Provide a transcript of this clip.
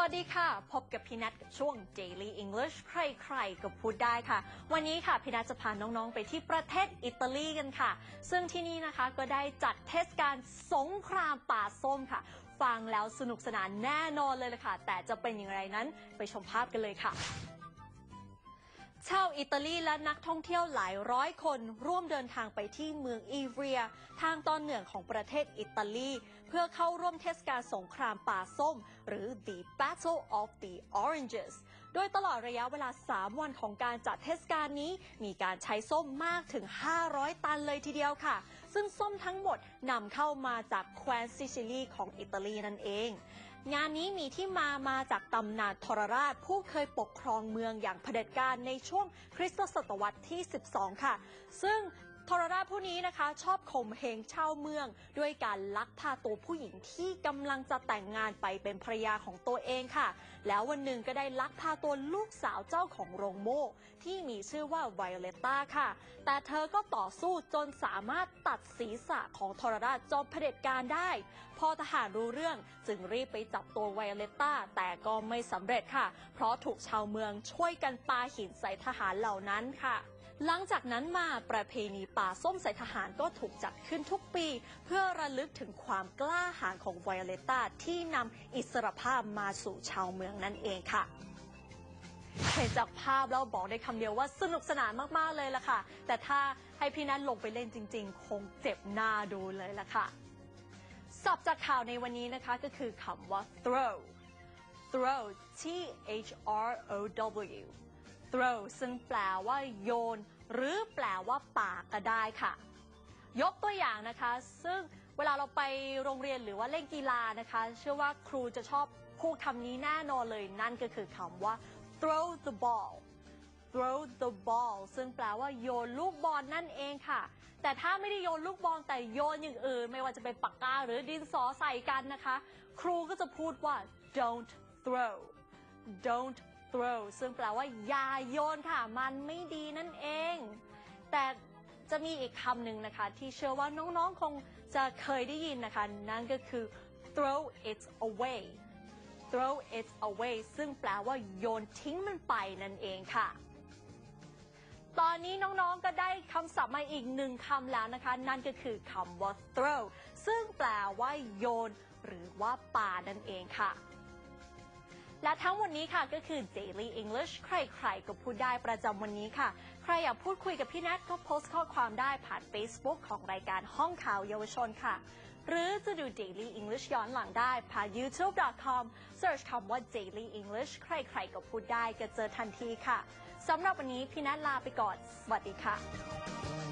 วัสดีค่ะ พบกับพี่นัทกับช่วง Daily English ใครๆก็พูดได้ค่ะ วันนี้ค่ะพี่นัทจะพาน้องๆไปที่ประเทศอิตาลีกันค่ะ ซึ่งที่นี่นะคะก็ได้จัดเทศกาลสงครามป่าส้มค่ะ ฟังแล้วสนุกสนานแน่นอนเลยละค่ะ แต่จะเป็นอย่างไรนั้นไปชมภาพกันเลยค่ะ ชาวอิตาลีและนักท่องเที่ยวหลายร้อยคนร่วมเดินทางไปที่เมืองอีเวีย ทางตอนเหนือของประเทศอิตาลี เพื่อเข้าร่วมเทศกาลสงครามป่าส้ม หรือ The Battle of the Oranges โดยตลอดระยะเวลา 3 วันของการจัดเทศกาลนี้ มีการใช้ส้มมากถึง 500 ตันเลยทีเดียวค่ะ ซึ่งส้มทั้งหมดนำเข้ามาจากแคว้นซิซิลีของอิตาลีนั่นเอง งานนี้มีที่มามาจากตำนานทรราชผู้เคยปกครองเมืองอย่างเผด็จการในช่วงคริสตศตวรรษที่ 12 ค่ะ ซึ่ง ทรราชผู้นี้นะคะ ชอบข่มเหงชาวเมือง ด้วยการลักพาตัวผู้หญิงที่กำลังจะแต่งงานไปเป็นภรรยาของตัวเองค่ะ แล้ววันหนึ่งก็ได้ลักพาตัวลูกสาวเจ้าของโรงโม่ที่มีชื่อว่าไวโอเลตตาค่ะ แต่เธอก็ต่อสู้จนสามารถตัดศีรษะของทรราชจอมเผด็จการได้ พอทหารรู้เรื่องจึงรีบไปจับตัวไวโอเลตตาแต่ก็ไม่สำเร็จค่ะ เพราะถูกชาวเมืองช่วยกันปาหินใส่ทหารเหล่านั้นค่ะ หลังจากนั้นมาประเพณีป่าส้มใส่ทหารก็ถูกจัดขึ้นทุกปี เพื่อระลึกถึงความกล้าหาญของไวโอเลตตาที่นำอิสรภาพมาสู่ชาวเมืองนั่นเองค่ะเห็นจากภาพแล้วบอกได้คำเดียวว่าสนุกสนานมากๆเลยล่ะค่ะ แต่ถ้าให้พี่นัทลงไปเล่นจริง ๆ คงเจ็บหน้าดูเลยล่ะค่ะศัพท์จากข่าวในวันนี้นะคะก็คือคำว่า throw throw T H R O W throw ซึ่งแปลว่าโยน หรือแปลว่าปาก็ได้ค่ะ ยกตัวอย่างนะคะ ซึ่งเวลาเราไปโรงเรียนหรือว่าเล่นกีฬานะคะ เชื่อว่าครูจะชอบพูดคำนี้แน่นอนเลยนั่นก็คือคำว่า throw the ball throw the ball ซึ่งแปลว่าโยนลูกบอลนั่นเองค่ะ แต่ถ้าไม่ได้โยนลูกบอลแต่โยนอย่างอื่น ไม่ว่าจะเป็นปากกาหรือดินสอใส่กันนะคะ ครูก็จะพูดว่า don't throw don't throw ซึ่งแปลว่าอย่าโยนค่ะ มันไม่ดีนั่นเอง แต่จะมีอีกคำหนึ่งนะคะ ที่เชื่อว่าน้องๆ คงจะเคยได้ยินนะคะ นั่นก็คือ throw it away throw it away ซึ่งแปลว่าโยนทิ้งมันไปนั่นเองค่ะ ตอนนี้น้องๆ ก็ได้คำศัพท์มาอีกหนึ่งคำแล้วนะคะ นั่นก็คือคำว่า throw ซึ่งแปลว่าโยน หรือว่าปานั่นเองค่ะ และทั้งหมดนี้ค่ะก็คือ Daily English ใครๆ ก็พูดได้ประจำวันนี้ค่ะ ใครอยากพูดคุยกับพี่นัทก็โพสต์ข้อความได้ผ่าน Facebook ของรายการห้องข่าวเยาวชนค่ะ หรือจะดู Daily English ย้อนหลังได้ผ่าน youtube.com search คำว่า Daily English ใครๆ ก็พูดได้ก็เจอทันทีค่ะสำหรับวันนี้พี่นัทลาไปก่อน สวัสดีค่ะ